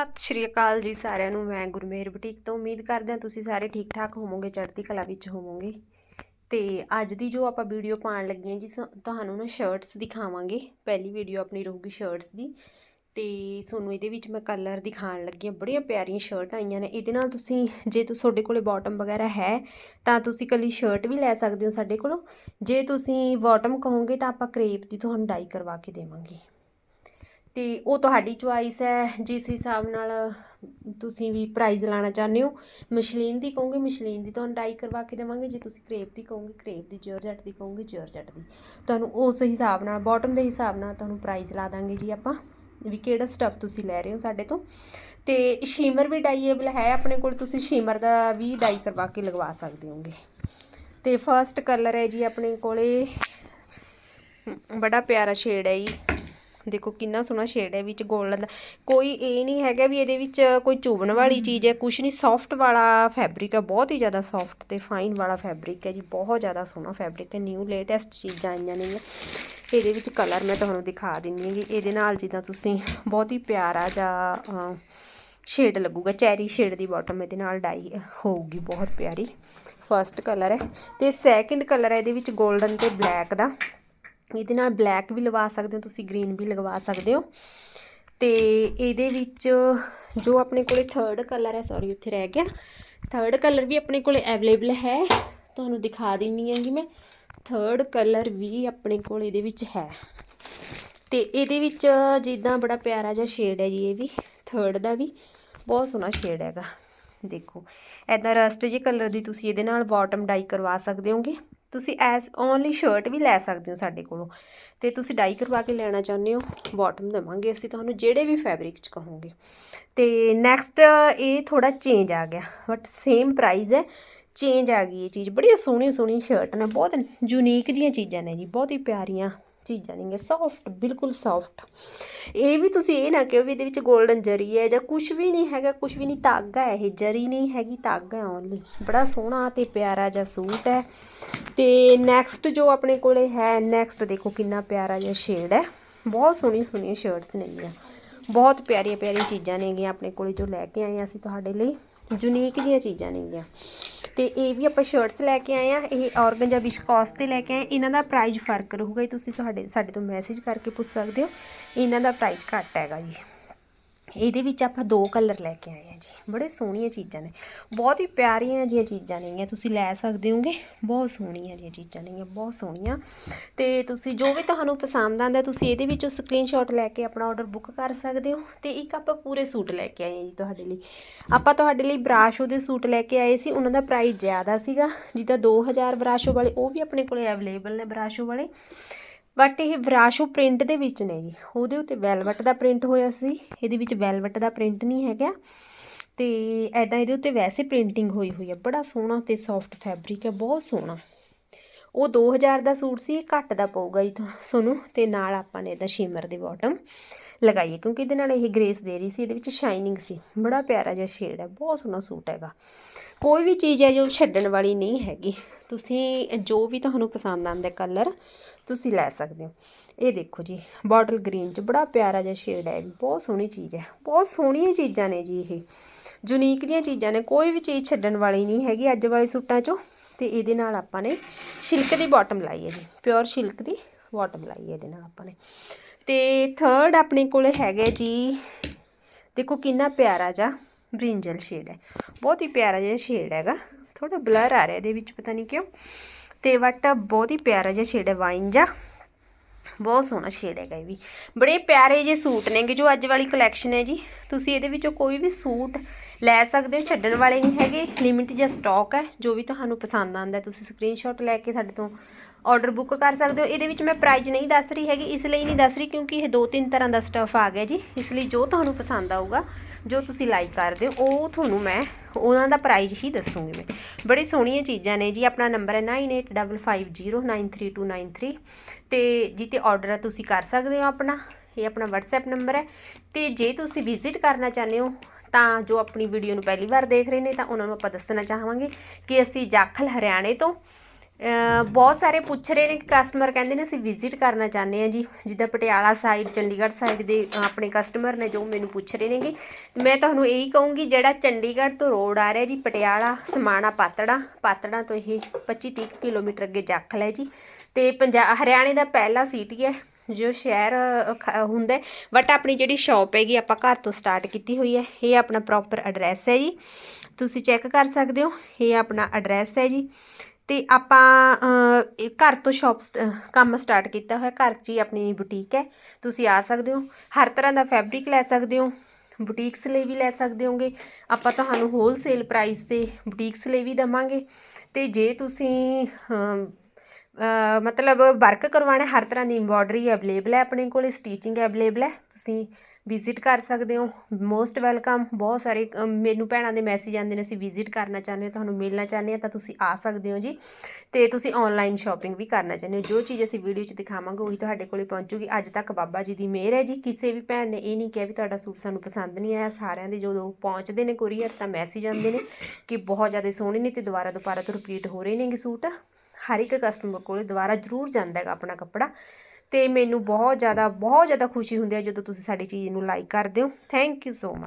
ਸਤਿ ਸ਼੍ਰੀ ਅਕਾਲ ਜੀ ਸਾਰਿਆਂ ਨੂੰ, ਮੈਂ ਗੁਰਮੇਰ ਬੁਟੀਕ ਤੋਂ ਉਮੀਦ ਕਰਦੇ ਹਾਂ ਤੁਸੀਂ ਸਾਰੇ ਠੀਕ ਠਾਕ ਹੋਵੋਗੇ, ਚੜ੍ਹਦੀ ਕਲਾ ਵਿੱਚ ਹੋਵੋਗੇ। ਤੇ ਅੱਜ ਦੀ ਜੋ ਆਪਾਂ ਵੀਡੀਓ ਪਾਉਣ ਲੱਗੇ ਹਾਂ ਜੀ, ਸ- ਤੁਹਾਨੂੰ ਨਾ ਸ਼ਰਟਸ ਦਿਖਾਵਾਂਗੇ। ਪਹਿਲੀ ਵੀਡੀਓ ਆਪਣੀ ਰਹੂਗੀ ਸ਼ਰਟਸ ਦੀ। ਤੇ ਤੁਹਾਨੂੰ ਇਹਦੇ ਵਿੱਚ ਮੈਂ ਕਲਰ ਦਿਖਾਉਣ ਲੱਗੀ ਹਾਂ। ਬੜੀਆਂ ਪਿਆਰੀਆਂ ਸ਼ਰਟ ਆਈਆਂ ਨੇ। ਇਹਦੇ ਨਾਲ ਤੁਸੀਂ, ਜੇ ਤੁ- ਤੁਹਾਡੇ ਕੋਲੇ ਬਾਟਮ ਵਗੈਰਾ ਹੈ, ਤਾਂ ਤੁਸੀਂ ਕੱਲੀ ਸ਼ਰਟ ਵੀ ਲੈ ਸਕਦੇ ਹੋ ਸਾਡੇ ਕੋਲੋਂ। ਜੇ ਤੁਸੀਂ ਬਾਟਮ ਕਹੋਗੇ ਤਾਂ ਆਪਾਂ ਕਰੇਪ ਦੀ ਤੁਹਾਨੂੰ ਡਾਈ ਕਰਵਾ ਕੇ ਦੇਵਾਂਗੇ। ਤੇ ਉਹ ਤੁਹਾਡੀ ਚੁਆਇਸ ਹੈ, ਜਿਸ ਹਿਸਾਬ ਨਾਲ ਤੁਸੀਂ ਵੀ ਪ੍ਰਾਈਜ਼ ਲਾਣਾ ਚਾਹੁੰਦੇ ਹੋ। ਮਸ਼ਲੀਨ ਦੀ ਕਹੋਗੇ, ਮਸ਼ਲੀਨ ਦੀ ਤੁਹਾਨੂੰ ਡਾਈ ਕਰਵਾ ਕੇ ਦੇਵਾਂਗੇ। ਜੇ ਤੁਸੀਂ ਕਰੇਪ ਦੀ ਕਹੋਗੇ ਕਰੇਪ ਦੀ ਜਰਜਟ ਦੀ ਕਹੋਗੇ ਜਰਜਟ ਦੀ। ਤੁਹਾਨੂੰ ਉਸ ਹਿਸਾਬ ਨਾਲ ਬਾਟਮ ਦੇ ਹਿਸਾਬ ਨਾਲ ਤੁਹਾਨੂੰ ਪ੍ਰਾਈਜ਼ ਲਾ ਦਾਂਗੇ ਜੀ ਆਪਾਂ, ਵੀ ਕਿਹੜਾ ਸਟੱਫ ਤੁਸੀਂ ਲੈ ਰਹੇ ਹੋ ਸਾਡੇ ਤੋਂ। ਤੇ ਸ਼ੀਮਰ ਵੀ ਡਾਈਏਬਲ ਹੈ ਆਪਣੇ ਕੋਲ, ਤੁਸੀਂ ਸ਼ੀਮਰ ਦਾ ਵੀ ਡਾਈ ਕਰਵਾ ਕੇ ਲਗਵਾ ਸਕਦੇ ਹੋਗੇ। ਤੇ ਫਰਸਟ ਕਲਰ ਹੈ ਜੀ ਆਪਣੇ ਕੋਲੇ, ਬੜਾ ਪਿਆਰਾ ਸ਼ੇਡ ਹੈ ਜੀ। ਦੇਖੋ ਕਿੰਨਾ ਸੋਹਣਾ ਸ਼ੇਡ ਹੈ ਵਿੱਚ 골ਡਨ ਦਾ ਕੋਈ ਇਹ ਨਹੀਂ ਹੈਗਾ ਵੀ ਇਹਦੇ ਵਿੱਚ ਕੋਈ ਚੁਭਣ ਵਾਲੀ ਚੀਜ਼ ਹੈ ਕੁਛ ਨਹੀਂ ਸੌਫਟ ਵਾਲਾ ਫੈਬਰਿਕ ਹੈ ਬਹੁਤ ਹੀ ਜ਼ਿਆਦਾ ਸੌਫਟ ਤੇ ਫਾਈਨ ਵਾਲਾ ਫੈਬਰਿਕ ਹੈ ਜੀ ਬਹੁਤ ਜ਼ਿਆਦਾ ਸੋਹਣਾ ਫੈਬਰਿਕ ਹੈ ਨਿਊ ਲੇਟੈਸਟ ਚੀਜ਼ਾਂ ਆਈਆਂ ਨੇ। ਇਹਦੇ ਵਿੱਚ ਕਲਰ ਮੈਂ ਤੁਹਾਨੂੰ ਦਿਖਾ ਦਿੰਨੀ ਹੈਗੀ ਇਹਦੇ ਨਾਲ ਜਿੱਦਾਂ ਤੁਸੀਂ ਬਹੁਤ ਹੀ ਪਿਆਰਾ ਜਾਂ ਸ਼ੇਡ ਲੱਗੂਗਾ ਚੈਰੀ ਸ਼ੇਡ ਦੀ ਬਾਟਮ ਇਹਦੇ ਨਾਲ ਡਾਈ ਹੋਊਗੀ ਬਹੁਤ ਪਿਆਰੀ। ਫਰਸਟ ਕਲਰ ਹੈ ਤੇ ਸੈਕਿੰਡ ਕਲਰ ਹੈ ਇਹਦੇ ਵਿੱਚ 골ਡਨ ਤੇ ਬਲੈਕ ਦਾ। ਇਹਦੇ ਨਾਲ ਬਲੈਕ ਵੀ ਲਵਾ ਸਕਦੇ ਹੋ, ਤੁਸੀਂ ਗ੍ਰੀਨ ਵੀ ਲਗਵਾ ਸਕਦੇ ਹੋ। ਤੇ ਇਹਦੇ ਵਿੱਚ ਜੋ ਆਪਣੇ ਕੋਲੇ ਥਰਡ ਕਲਰ ਹੈ ਸੌਰੀ ਉੱਥੇ ਰਹਿ ਗਿਆ। ਥਰਡ ਕਲਰ ਵੀ ਆਪਣੇ ਕੋਲੇ ਅਵੇਲੇਬਲ ਹੈ। ਤੁਹਾਨੂੰ ਦਿਖਾ ਦਿੰਨੀ ਹੈਗੀ ਮੈਂ। ਥਰਡ ਕਲਰ ਵੀ ਆਪਣੇ ਕੋਲ ਇਹਦੇ ਵਿੱਚ ਹੈ। ਤੇ ਇਹਦੇ ਵਿੱਚ ਜਿੱਦਾਂ ਬੜਾ ਪਿਆਰਾ ਜਿਹਾ ਸ਼ੇਡ ਹੈ ਜੀ ਇਹ ਵੀ। ਥਰਡ ਦਾ ਵੀ। ਬਹੁਤ ਸੋਹਣਾ ਸ਼ੇਡ ਹੈਗਾ। ਦੇਖੋ ਐਦਾਂ ਰਸਟ ਜੇ ਕਲਰ ਦੀ ਤੁਸੀਂ ਇਹਦੇ ਨਾਲ ਬਾਟਮ ਡਾਈ ਕਰਵਾ ਸਕਦੇ ਹੋਗੇ। ਤੁਸੀਂ ਐਸ ਓਨਲੀ ਸ਼ਰਟ ਵੀ ਲੈ ਸਕਦੇ ਹੋ ਸਾਡੇ ਕੋਲੋਂ। ਤੇ ਤੁਸੀਂ ਡਾਈ ਕਰਵਾ ਕੇ ਲੈਣਾ ਚਾਹੁੰਦੇ ਹੋ ਬਾਟਮ ਦੇਵਾਂਗੇ ਅਸੀਂ ਤੁਹਾਨੂੰ, ਜਿਹੜੇ ਵੀ ਫੈਬਰਿਕ 'ਚ ਕਹੋਗੇ। ਤੇ ਨੈਕਸਟ ਇਹ ਥੋੜਾ ਚੇਂਜ ਆ ਗਿਆ ਬਟ ਸੇਮ ਪ੍ਰਾਈਸ ਹੈ। ਚੇਂਜ ਆ ਗਈ ਇਹ ਚੀਜ਼ ਬੜੀ ਸੋਹਣੀ ਸੋਹਣੀ ਸ਼ਰਟ ਨੇ, ਬਹੁਤ ਯੂਨੀਕ ਜੀਆਂ ਚੀਜ਼ਾਂ ਨੇ ਜੀ, ਬਹੁਤ ਹੀ ਪਿਆਰੀਆਂ। ਚੀਜ਼ਾਂ ਨੇਗੀਆਂ ਸੌਫਟ ਬਿਲਕੁਲ ਸੌਫਟ ਇਹ ਵੀ ਤੁਸੀਂ ਇਹ ਨਾ ਕਿਹੋ ਵੀ ਇਹਦੇ ਵਿੱਚ 골ਡਨ ਜਰੀ ਹੈ ਜਾਂ ਕੁਝ ਵੀ ਨਹੀਂ ਹੈਗਾ ਕੁਝ ਵੀ ਨਹੀਂ, ਧਾਗਾ ਹੈ, ਇਹ ਜਰੀ ਨਹੀਂ ਹੈਗੀ, ਧਾਗਾ ਹੈ ਓਨਲੀ ਬੜਾ ਸੋਹਣਾ ਤੇ ਪਿਆਰਾ ਜਿਹਾ ਸੂਟ ਹੈ। ਤੇ ਨੈਕਸਟ ਜੋ ਆਪਣੇ ਕੋਲੇ ਹੈ ਨੈਕਸਟ ਦੇਖੋ ਕਿੰਨਾ ਪਿਆਰਾ ਜਿਹਾ ਸ਼ੇਡ ਹੈ। ਬਹੁਤ ਸੋਹਣੀ ਸੋਹਣੀਆਂ ਸ਼ਰਟਸ ਨੇਗੀਆਂ ਬਹੁਤ ਪਿਆਰੀਆਂ ਪਿਆਰੀਆਂ ਚੀਜ਼ਾਂ ਨੇਗੀਆਂ ਆਪਣੇ ਕੋਲੇ ਜੋ ਲੈ ਕੇ ਆਏ ਹਾਂ ਅਸੀਂ ਤੁਹਾਡੇ ਲਈ। ਯੂਨੀਕ ਜਿਹੀਆਂ ਚੀਜ਼ਾਂ ਨੇਗੀਆਂ ਤੇ ਇਹ ਵੀ ਆਪਾਂ ਸ਼ਰਟਸ ਲੈ ਕੇ ਆਏ ਆ, ਇਹ ਔਰਗੰਜਾ ਵਿਸ਼ਕੋਸ ਤੇ ਲੈ ਕੇ ਆਏ ਇਹਨਾਂ ਦਾ ਪ੍ਰਾਈਸ ਫ਼ਰਕ ਰਹੂਗਾ ਜੀ, ਤੁਸੀਂ ਤੁਹਾਡੇ, ਸਾਡੇ ਤੋਂ ਮੈਸੇਜ ਕਰਕੇ ਪੁੱਛ ਸਕਦੇ ਹੋ। ਇਹਨਾਂ ਦਾ ਪ੍ਰਾਈਸ ਘੱਟ ਹੈਗਾ ਜੀ। ਇਹਦੇ ਵਿੱਚ ਆਪਾਂ ਦੋ ਕਲਰ ਲੈ ਕੇ ਆਏ ਆ ਜੀ। ਬੜੇ ਸੋਹਣੀਆਂ ਚੀਜ਼ਾਂ ਨੇ। ਬਹੁਤ ਹੀ ਪਿਆਰੀਆਂ ਜੀਆਂ ਚੀਜ਼ਾਂ ਨੇਗੀਆਂ ਤੁਸੀਂ ਲੈ ਸਕਦੇ ਹੋਗੇ। ਬਹੁਤ ਸੋਹਣੀਆਂ ਜੀਆਂ ਚੀਜ਼ਾਂ ਨੇਗੀਆਂ ਬਹੁਤ ਸੋਹਣੀਆਂ। ਤੇ ਤੁਸੀਂ ਜੋ ਵੀ ਤੁਹਾਨੂੰ ਪਸੰਦ ਆਂਦਾ ਤੁਸੀਂ ਇਹਦੇ ਵਿੱਚੋਂ ਸਕਰੀਨਸ਼ਾਟ ਲੈ ਕੇ ਆਪਣਾ ਆਰਡਰ ਬੁੱਕ ਕਰ ਸਕਦੇ ਹੋ। ਤੇ ਇੱਕ ਆਪਾਂ ਪੂਰੇ ਸੂਟ ਲੈ ਕੇ ਆਏ ਆ ਜੀ ਤੁਹਾਡੇ ਲਈ। ਆਪਾਂ ਤੁਹਾਡੇ ਲਈ ਬਰਾਸ਼ੋ ਦੇ ਸੂਟ ਲੈ ਕੇ ਆਏ ਸੀ। ਉਹਨਾਂ ਦਾ ਪ੍ਰਾਈਸ ਜ਼ਿਆਦਾ ਸੀਗਾ। ਜਿੱਦਾਂ 2000 ਬਰਾਸ਼ੋ ਵਾਲੇ, ਉਹ ਵੀ ਆਪਣੇ ਕੋਲੇ ਅਵੇਲੇਬਲ ਨੇ ਬਰਾਸ਼ੋ ਵਾਲੇ। ਬਟ ਇਹ ਬਰਾਸ਼ੋ ਪ੍ਰਿੰਟ ਦੇ ਵਿੱਚ ਨੇ ਜੀ। ਉਹਦੇ ਉੱਤੇ ਵੈਲਵਟ ਦਾ ਪ੍ਰਿੰਟ ਹੋਇਆ ਸੀ। ਇਹਦੇ ਵਿੱਚ ਵੈਲਵਟ ਦਾ ਪ੍ਰਿੰਟ ਨਹੀਂ ਹੈਗਾ। ਤੇ ਐਦਾਂ ਇਹਦੇ ਉੱਤੇ ਵੈਸੇ ਪ੍ਰਿੰਟਿੰਗ ਹੋਈ ਹੋਈ ਹੈ ਬੜਾ ਸੋਹਣਾ ਤੇ ਸੌਫਟ ਫੈਬਰਿਕ ਹੈ ਬਹੁਤ ਸੋਹਣਾ। ਉਹ 2000 ਦਾ ਸੂਟ ਸੀ, ਇਹ ਘੱਟ ਦਾ ਪਊਗਾ ਜੀ ਤੁਹਾਨੂੰ ਤੇ ਨਾਲ ਆਪਾਂ ਨੇ ਇਹਦਾ ਸ਼ਿਮਰ ਦੀ ਬਾਟਮ ਲਗਾਈਏ ਕਿਉਂਕਿ ਇਹਦੇ ਨਾਲ ਇਹ ਗ੍ਰੇਸ ਦੇ ਰਹੀ ਸੀ। ਇਹਦੇ ਵਿੱਚ ਸ਼ਾਈਨਿੰਗ ਸੀ। ਬੜਾ ਪਿਆਰਾ ਜਿਹਾ ਸ਼ੇਡ ਹੈ ਬਹੁਤ ਸੋਹਣਾ ਸੂਟ ਹੈਗਾ। ਕੋਈ ਵੀ ਚੀਜ਼ ਹੈ ਜੋ ਛੱਡਣ ਵਾਲੀ ਨਹੀਂ ਹੈਗੀ। ਤੁਸੀਂ ਜੋ ਵੀ ਤੁਹਾਨੂੰ ਪਸੰਦ ਆਉਂਦਾ ਕਲਰ ਤੁਸੀਂ ਲੈ ਸਕਦੇ ਹੋ। ਇਹ ਦੇਖੋ ਜੀ ਬਾਟਲ ਗ੍ਰੀਨ 'ਚ ਬੜਾ ਪਿਆਰਾ ਜਿਹਾ ਸ਼ੇਡ ਹੈ। ਬਹੁਤ ਸੋਹਣੀ ਚੀਜ਼ ਹੈ। ਬਹੁਤ ਸੋਹਣੀਆਂ ਚੀਜ਼ਾਂ ਨੇ ਜੀ ਇਹ। ਯੂਨੀਕ ਜਿਹੀਆਂ ਚੀਜ਼ਾਂ ਨੇ। ਕੋਈ ਵੀ ਚੀਜ਼ ਛੱਡਣ ਵਾਲੀ ਨਹੀਂ ਹੈਗੀ ਅੱਜ ਵਾਲੇ ਸੂਟਾਂ 'ਚੋਂ। ਤੇ ਇਹਦੇ ਨਾਲ ਆਪਾਂ ਨੇ ਸਿਲਕ ਦੀ ਬਾਟਮ ਲਾਈ ਹੈ ਜੀ। ਪਿਓਰ ਸਿਲਕ ਦੀ ਬਾਟਮ ਲਾਈ ਹੈ ਇਹਦੇ ਨਾਲ ਆਪਾਂ ਨੇ। ਤੇ ਥਰਡ ਆਪਣੇ ਕੋਲੇ ਹੈਗਾ ਜੀ, ਦੇਖੋ ਕਿੰਨਾ ਪਿਆਰਾ ਜਿਹਾ ਬ੍ਰਿੰਜਲ ਸ਼ੇਡ ਹੈ। ਬਹੁਤ ਹੀ ਪਿਆਰਾ ਜਿਹਾ ਸ਼ੇਡ ਹੈਗਾ। ਥੋੜਾ ਬਲਰ ਆ ਰਿਹਾ ਇਹਦੇ ਵਿੱਚ, ਪਤਾ ਨਹੀਂ ਕਿਉਂ। ਤੇ ਵਟ ਬਹੁਤ ਹੀ ਪਿਆਰਾ ਜਿਹਾ ਸ਼ੇਡ ਹੈ ਵਾਈਨ ਜਿਹਾ। ਬਹੁਤ ਸੋਹਣਾ ਸ਼ੇਡ ਹੈਗਾ ਇਹ ਵੀ। ਬੜੇ ਪਿਆਰੇ ਜਿਹੇ ਸੂਟ ਨੇਗੇ ਜੋ ਅੱਜ ਵਾਲੀ ਕਲੈਕਸ਼ਨ ਹੈ ਜੀ। ਤੁਸੀਂ ਇਹਦੇ ਵਿੱਚੋਂ ਕੋਈ ਵੀ ਸੂਟ ਲੈ ਸਕਦੇ ਹੋ, ਛੱਡਣ ਵਾਲੇ ਨਹੀਂ ਹੈਗੇ। ਲਿਮਿਟ ਜਾਂ ਸਟਾਕ ਹੈ, ਜੋ ਵੀ ਤੁਹਾਨੂੰ ਪਸੰਦ ਆਉਂਦਾ ਤੁਸੀਂ ਸਕਰੀਨਸ਼ਾਟ ਲੈ ਕੇ ਸਾਡੇ ਤੋਂ ਆਰਡਰ ਬੁੱਕ ਕਰ ਸਕਦੇ ਹੋ। ਇਹਦੇ ਵਿੱਚ ਮੈਂ ਪ੍ਰਾਈਜ਼ ਨਹੀਂ ਦੱਸ ਰਹੀ ਹੈਗੀ, ਇਸ ਲਈ ਨਹੀਂ ਦੱਸ ਰਹੀ ਕਿਉਂਕਿ ਇਹ ਦੋ ਤਿੰਨ ਤਰ੍ਹਾਂ ਦਾ ਸਟਫ ਆ ਗਿਆ ਜੀ। ਇਸ ਲਈ ਜੋ ਤੁਹਾਨੂੰ ਪਸੰਦ ਆਊਗਾ, ਜੋ ਤੁਸੀਂ ਲਾਈਕ ਕਰਦੇ ਹੋ, ਉਹ ਤੁਹਾਨੂੰ ਮੈਂ ਉਹਨਾਂ ਦਾ ਪ੍ਰਾਈਜ਼ ਹੀ ਦੱਸੂਗੀ ਮੈਂ। ਬੜੀ ਸੋਹਣੀਆਂ ਚੀਜ਼ਾਂ ਨੇ ਜੀ, ਆਪਣਾ ਨੰਬਰ ਹੈ 9855093293 ਤੇ ਜੀ ਤੇ ਆਰਡਰ ਤੁਸੀਂ ਕਰ ਸਕਦੇ ਹੋ ਆਪਣਾ। ਇਹ ਆਪਣਾ WhatsApp ਨੰਬਰ ਹੈ। ਤੇ ਜੇ ਤੁਸੀਂ ਵਿਜ਼ਿਟ ਕਰਨਾ ਚਾਹੁੰਦੇ ਹੋ ਤਾਂ ਜੋ ਆਪਣੀ ਵੀਡੀਓ ਨੂੰ ਪਹਿਲੀ ਵਾਰ ਦੇਖ ਰਹੇ ਨੇ, ਤਾਂ ਉਹਨਾਂ ਨੂੰ ਆਪਾਂ ਦੱਸਣਾ ਚਾਹਾਂਗੇ ਕਿ ਅਸੀਂ ਜਾਖਲ ਹਰਿਆਣੇ ਤੋਂ ਬਹੁਤ ਸਾਰੇ ਪੁੱਛ ਰਹੇ ਨੇ ਕਿ ਕਸਟਮਰ ਕਹਿੰਦੇ ਨੇ ਅਸੀਂ ਵਿਜ਼ਿਟ ਕਰਨਾ ਚਾਹੁੰਦੇ ਆ ਜੀ। ਜਿੱਦਾਂ ਪਟਿਆਲਾ ਸਾਈਡ ਚੰਡੀਗੜ੍ਹ ਸਾਈਡ ਦੇ ਆਪਣੇ ਕਸਟਮਰ ਨੇ ਜੋ ਮੈਨੂੰ ਪੁੱਛ ਰਹੇ ਨੇਗੇ। ਮੈਂ ਤੁਹਾਨੂੰ ਇਹੀ ਕਹੂੰਗੀ, ਜਿਹੜਾ ਚੰਡੀਗੜ੍ਹ ਤੋਂ ਰੋਡ ਆ ਰਿਹਾ ਜੀ, ਪਟਿਆਲਾ, ਸਮਾਣਾ, ਪਾਤੜਾ ਪਾਤੜਾ ਤੋਂ ਇਹ 25 30 ਕਿਲੋਮੀਟਰ ਅੱਗੇ ਜਾਖਲ ਹੈ ਜੀ। ਤੇ ਪੰਜਾਬ ਹਰਿਆਣੇ ਦਾ ਪਹਿਲਾ ਸਿਟੀ ਹੈ। ਜੋ ਸ਼ਹਿਰ ਖ- ਹੁੰਦਾ ਬਟ ਆਪਣੀ ਜਿਹੜੀ ਸ਼ਾਪ ਹੈਗੀ, ਆਪਾਂ ਘਰ ਤੋਂ ਸਟਾਰਟ ਕੀਤੀ ਹੋਈ ਹੈ, ਇਹ ਆਪਣਾ ਪ੍ਰੋਪਰ ਐਡਰੈਸ ਹੈ ਜੀ। ਤੁਸੀਂ ਚੈੱਕ ਕਰ ਸਕਦੇ ਹੋ, ਇਹ ਆਪਣਾ ਐਡਰੈਸ ਹੈ ਜੀ। ਤੇ ਆਪਾਂ ਘਰ ਤੋਂ ਸ਼ਾਪ ਕੰਮ ਸਟਾਰਟ ਕੀਤਾ ਹੋਇਆ, ਘਰ 'ਚ ਹੀ ਆਪਣੀ ਬੁਟੀਕ ਹੈ। ਤੁਸੀਂ ਆ ਸਕਦੇ ਹੋ, ਹਰ ਤਰ੍ਹਾਂ ਦਾ ਫੈਬਰਿਕ ਲੈ ਸਕਦੇ ਹੋ ਬੁਟੀਕਸ ਲਈ ਵੀ ਲੈ ਸਕਦੇ ਹੋਗੇ। ਆਪਾਂ ਤੁਹਾਨੂੰ ਹੋਲਸੇਲ ਪ੍ਰਾਈਸ ਤੇ ਬੁਟੀਕਸ ਲਈ ਵੀ ਦਵਾਂਗੇ। ਤੇ ਜੇ ਤੁਸੀਂ ਮਤਲਬ ਵਰਕ ਕਰਵਾਉਣਾ ਹਰ ਤਰ੍ਹਾਂ ਦੀ ਐਮਬੋਡਰੀ ਅਵੇਲੇਬਲ ਹੈ ਆਪਣੇ ਕੋਲ ਸਟੀਚਿੰਗ ਅਵੇਲੇਬਲ ਹੈ, ਤੁਸੀਂ ਵਿਜ਼ਿਟ ਕਰ ਸਕਦੇ ਹੋ। ਮੋਸਟ ਵੈਲਕਮ ਬਹੁਤ ਸਾਰੇ ਮੈਨੂੰ ਭੈਣਾਂ ਦੇ ਮੈਸੇਜ ਆਉਂਦੇ ਨੇ, ਅਸੀਂ ਵਿਜ਼ਿਟ ਕਰਨਾ ਚਾਹੁੰਦੇ ਹਾਂ, ਤੁਹਾਨੂੰ ਮਿਲਣਾ ਚਾਹੁੰਦੇ ਹਾਂ, ਤਾਂ ਤੁਸੀਂ ਆ ਸਕਦੇ ਹੋ ਜੀ। ਤੇ ਤੁਸੀਂ ਆਨਲਾਈਨ ਸ਼ਾਪਿੰਗ ਵੀ ਕਰਨਾ ਚਾਹੁੰਦੇ ਹੋ। ਜੋ ਚੀਜ਼ ਅਸੀਂ ਵੀਡੀਓ 'ਚ ਦਿਖਾਵਾਂਗੇ, ਉਹੀ ਤੁਹਾਡੇ ਕੋਲੇ ਪਹੁੰਚੂਗੀ। ਅੱਜ ਤੱਕ ਬਾਬਾ ਜੀ ਦੀ ਮਿਹਰ ਹੈ ਜੀ। ਕਿਸੇ ਵੀ ਭੈਣ ਨੇ ਇਹ ਨਹੀਂ ਕਿਹਾ ਵੀ ਤੁਹਾਡਾ ਸੂਟ ਸਾਨੂੰ ਪਸੰਦ ਨਹੀਂ ਆਇਆ। ਸਾਰਿਆਂ ਦੇ ਜਦੋਂ ਪਹੁੰਚਦੇ ਨੇ ਕੋਰੀਅਰ ਤਾਂ ਮੈਸੇਜ ਆਉਂਦੇ ਨੇ ਕਿ ਬਹੁਤ ਜ਼ਿਆਦਾ ਸੋਹਣੇ ਨੇ ਤੇ ਦੁਬਾਰਾ ਦੁਬਾਰਾ ਤੋਂ ਰਿਪੀਟ ਹੋ ਰਹੇ ਨੇਗੇ ਸੂਟ। ਹਰ ਇੱਕ ਕਸਟਮਰ ਕੋਲੇ ਦੁਬਾਰਾ ਜ਼ਰੂਰ ਜਾਂਦਾ ਹੈਗਾ ਆਪਣਾ ਕੱਪੜਾ ਤੇ ਮੈਨੂੰ ਬਹੁਤ ਜ਼ਿਆਦਾ ਬਹੁਤ ਜ਼ਿਆਦਾ ਖੁਸ਼ੀ ਹੁੰਦੀ ਹੈ ਜਦੋਂ ਤੁਸੀਂ ਸਾਡੀ ਚੀਜ਼ ਨੂੰ ਲਾਈਕ ਕਰਦੇ ਹੋ। Thank you so much